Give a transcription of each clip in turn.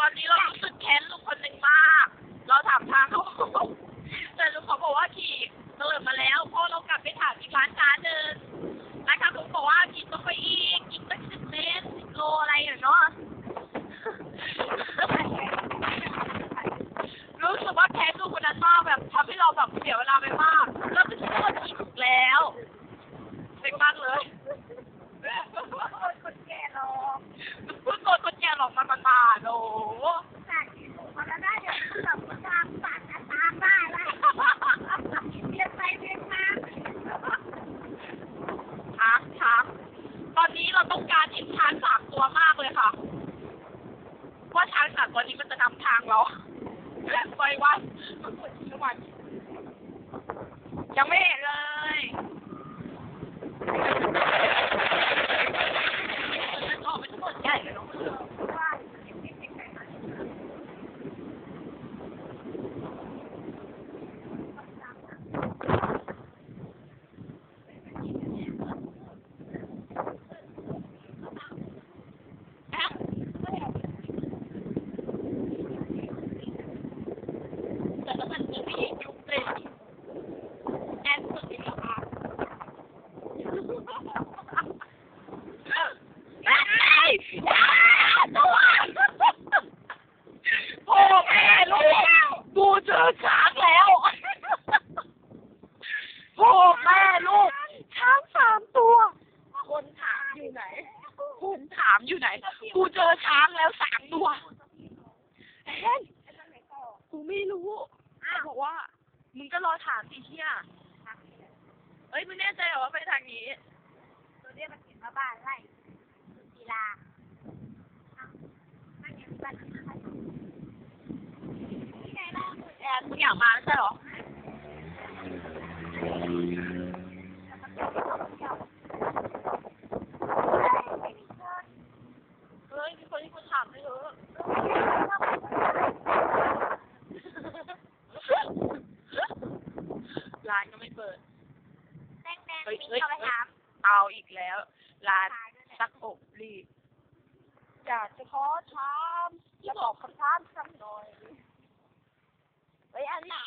ตอนนี้เรารู้สึกแค้นลุงคนหนึ่งมาก เราถามทางเขาแต่ลุงเขาบอกว่าขี่เติมมาแล้วพอเรากลับไปถามอีกร้านค้าหนึ่งนะคะลุงบอกว่าขี่ต้องไปอีกอีกตั้งสิบเมตรสิบโลอะไรอย่างเนาะรู้สึกว่าแค้นลุงคนนั้นมากแบบทำให้เราแบบเสียเวลาไปมากแล้วเป็นคนขี่ถูกแล้วเป็นมากเลยคนแก่รอเพิ่งโดนคนแก่หลอกมาประมาณโอ้โห จากที่ถูกมาแล้วได้เดี๋ยวแบบตามปากตามได้แล้วเรียนไปเรียนมา ถามถามตอนนี้เราต้องการเห็นช้างสามตัวมากเลยค่ะ ว่าช้างสามตัวนี้มันจะนำทางเราและไปว่ามันปวดทุกวันยังไม่เห็นเลยมันออกเป็นตัวใหญ่เลยเนาะ ว่า แอะแต่ละมันจะมียุคเลยแอนสุดที่ราคาเอ้ยตัวโอ้แม่ลูก กูเจอช้างแล้วโอ้แม่ลูก ช้างสามตัว คนถามอยู่ไหน คนถามอยู่ไหน กูเจอช้างแล้วสามตัวเฮ้ยกูไม่รู้เขาบอกว่า มึงก็รอถามสิเฮียเอ้ยมึงแน่ใจเหรอว่าไปทางนี้ ตัวเรียกมันถึงมาบ้านไล่กีฬาไม่เห็นบ้านที่ไหนล่ะ แอนมึงอยากมาไม่ใช่เหรอเฮ้ยมีคนที่กูถามไม่เยอะร้านก็ไม่เปิด แดงแดงมีเข้าไปถามเอาอีกแล้ว ร้านขายด้วยแหละซักอบรีบอยากจะขอถามและตอบคำถามสักหน่อย เฮ้ยอันหนา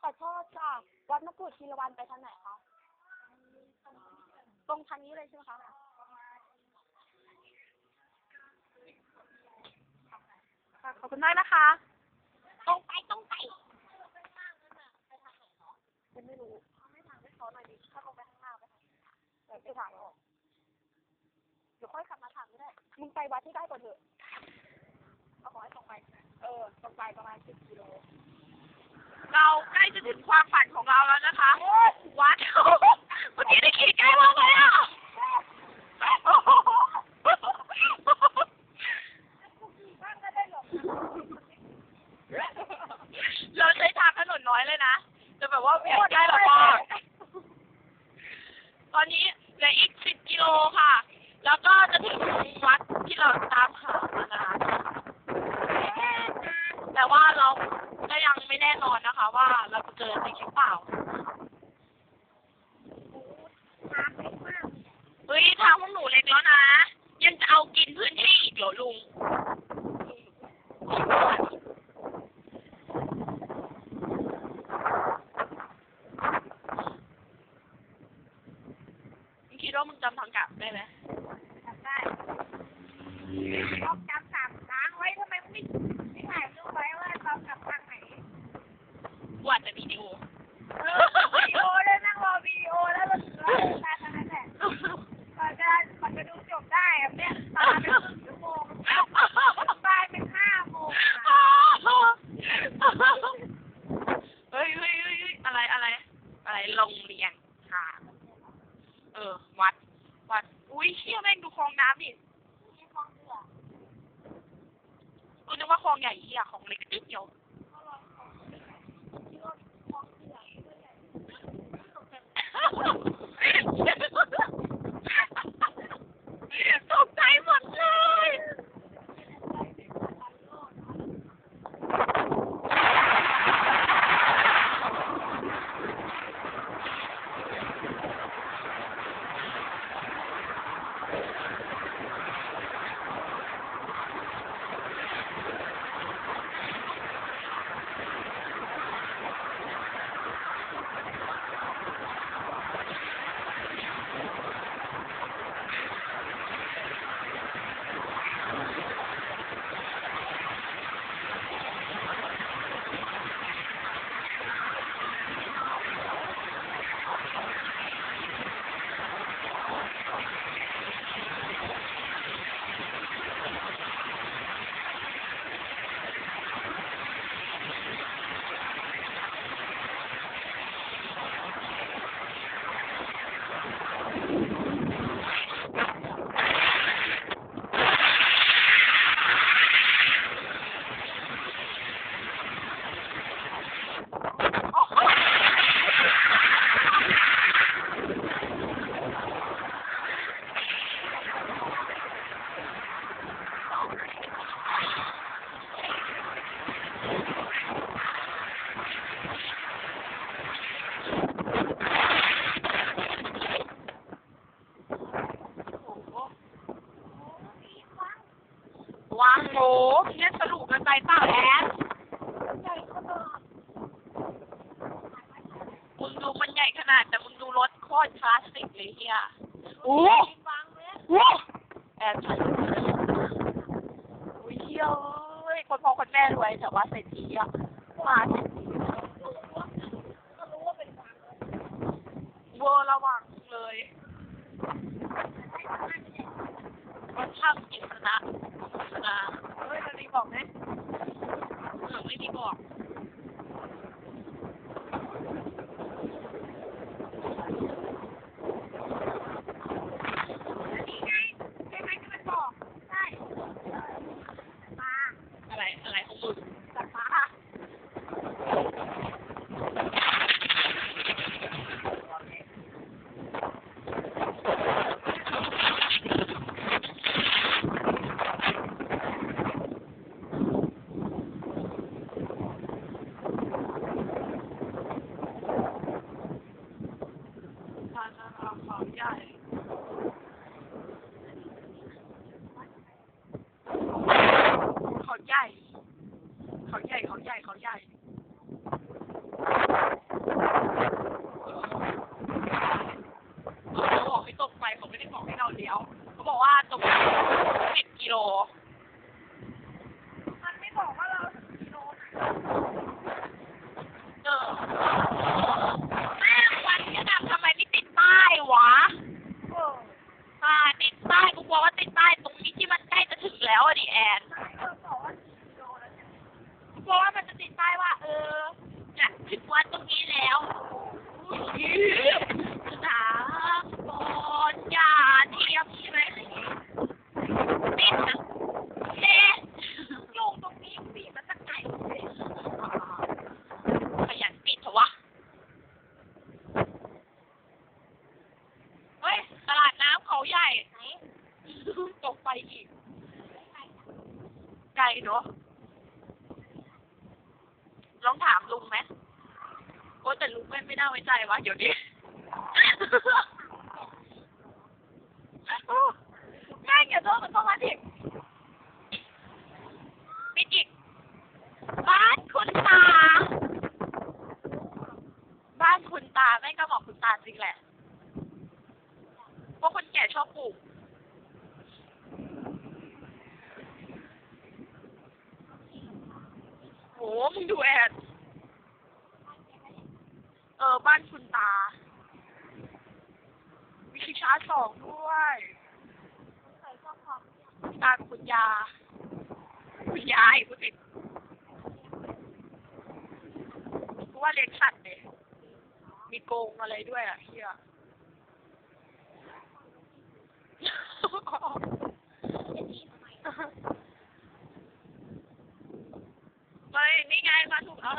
ขอโทษจ้ะวัดมะกรูดทีละวันไปทางไหนคะ ตรงทางนี้เลยใช่ไหมคะ ค่ะขอบคุณมากนะคะ ตรงไปตรงไปฉันไม่รู้ไม่ถามให้เขาหน่อยดิถ้าเขาไปข้างหน้าไปทางไหนเดี๋ยวไปถามเขาเดี๋ยวค่อยขับมาถามก็ได้ มึงไปวัดที่ได้ก่อนเถอะเอาขอให้ตรงไป เออตรงไปประมาณสิบกิโล เราใกล้จะถึงความฝันของเราแล้วนะคะ วัดเมื่อกี้ได้ขี่ใกล้มากเลยอะเราใช้ทางถนนน้อยเลยนะจะแบบว่าเวียนใกล้เรามากตอนนี้เหลืออีกสิบกิโลค่ะ แล้วก็จะถึงวัดที่เราตามหามานาน แต่ว่าเราก็ยังไม่แน่นอนนะคะ ว่าเราจะเจอจริงหรือเปล่าเฮ้ยทางพวกหนูเล็กแล้วนะ ยังจะเอากินพื้นที่อีกเหรอลุงมึงคิดว่ามึงจำทางกลับได้ไหมจำได้ต้องจำสามครั้งไว้ทำไมไม่ไม่ถ่ายรูปไว้ว่าเรากลับทางไหน กู อัดแต่วิดีโอเออวิดีโอเลยนั่งรอวิดีโอแล้วเราเราตาตอนนั้นแหละก่อนจะก่อนจะดูจบได้อะเนี่ยตาเป็นครึ่งชั่วโมงบ่ายเป็นห้าโมงอะเฮ้ยเฮ้ยเฮ้ยเฮ้ยอะไรอะไร อะไรโรงเรียนค่ะ เออ วัด วัด อุ้ยเชี่ยแม่งดูคลองน้ำดิที่ห้องเสือกูนึกว่าคลองใหญ่เหี้ยของเล็กนิดเดียว ตกใจหมดเลย โหเนี่ยสรุปกันไปเปล่าแอน ใหญ่ขนาด มึงดูมั นใหญ่ขนาดแต่มึงดูรถโคตรคลาสสิกเลยเฮียโอ้ฟังเลยโหแอนอุ้ยเฮียเอ้ยคนพ่อคนแม่รวยแต่ว่าเศรษฐีอะมาเศรษฐีก็รู้ว่าเป็นฟังเลยเวอร์ระวังเลยมันช่างกิจนะกิจนะเฮ้ยเราดีบอกไหมเออไม่ดีบอก ไกลเนาะลองถามลุงไหมโอ้แต่ลุงไม่ไม่น่าไว้ใจวะเดี๋ยวนี้ง่ายเดี๋ยวโทษมันต้องมาถึงปิดอีกบ้านคุณตา บ้านคุณตาแม่งก็บอกคุณตาจริงแหละ เพราะคนแก่ชอบปลูก โห มึงดูแอด เออ บ้านคุณตา มีชิงช้าสองด้วยบ้ามตาคุณยา คุณยายคุณติดกูว่าเลี้ยงสัตว์เนี่ยมีโกงอะไรด้วยอะเฮียไม่นี่ไงมาถูกแล้ว